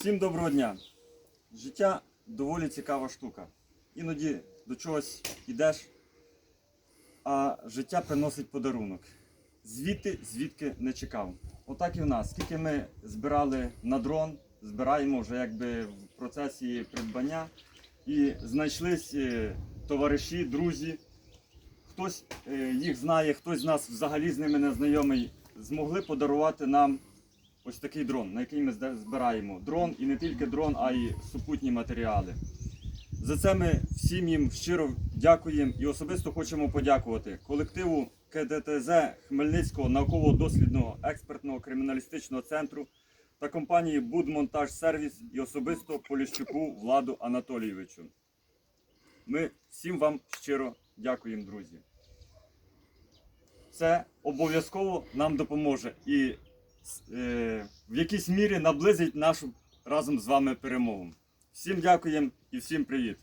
Всім доброго дня. Життя доволі цікава штука. Іноді до чогось йдеш, а життя приносить подарунок. Звідти, звідки не чекав. Отак і в нас. Скільки ми збирали на дрон, збираємо вже якби в процесі придбання. І знайшлись е, товариші, друзі. Хтось е, їх знає, хтось з нас взагалі з ними не знайомий, змогли подарувати нам ось такий дрон, на який ми збираємо. Дрон і не тільки дрон, а й супутні матеріали. За це ми всім їм щиро дякуємо і особисто хочемо подякувати колективу КДТЗ Хмельницького науково-дослідного експертного криміналістичного центру та компанії Будмонтаж Сервіс і особисто Поліщуку Владу Анатолійовичу. Ми всім вам щиро дякуємо, друзі. Це обов'язково нам допоможе і в якійсь мірі наблизить нашу разом з вами перемогу. Всім дякуємо і всім привіт!